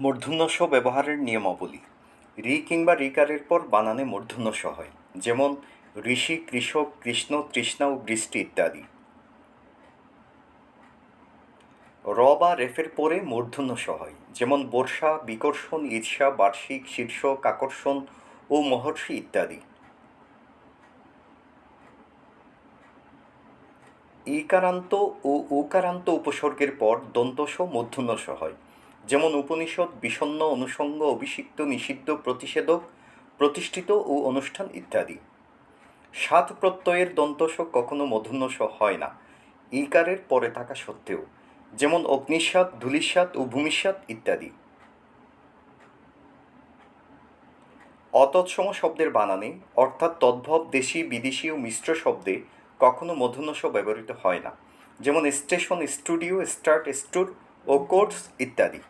মূর্ধন্যস্ব ব্যবহারের নিয়মাবলী। রি কিংবা রিকারের পর বানানে মূর্ধন্যস্ব হয়, যেমন ঋষি, কৃষক, কৃষ্ণ, তৃষ্ণা ও বৃষ্টি ইত্যাদি। র বা রেফের পরে মূর্ধন্যস্ব হয়, যেমন বর্ষা, বিকর্ষণ, ঈর্ষা, বার্ষিক, শীর্ষক, আকর্ষণ ও মহর্ষি ইত্যাদি। ইকারান্ত ও উকারান্ত উপসর্গের পর দন্তস মূর্ধন্যস্ব হয় যেমন উপনিষদ বিষণ্ণ অনুষঙ্গ, অভিষিক্ত, নিষিদ্ধ, প্রতিষেধক, প্রতিষ্ঠিত ও অনুষ্ঠান ইত্যাদি। সাত প্রত্যয়ের দন্তস কখনো মূর্ধন্যস্ব হয় না। ইকারের পরে থাকা সত্ত্বেও, যেমন অগ্নিস্বাদ ধূলিস্বাদ ও ভূমিস্বাদ ইত্যাদি। অতৎসম শব্দের বানানে, অর্থাৎ তদ্ভব দেশি, বিদেশি ও মিশ্র শব্দে কখনো মধুনস ব্যবহৃত হয় না। যেমন স্টেশন, স্টুডিও, স্টার্ট, স্টুর ও কোর্স ইত্যাদি।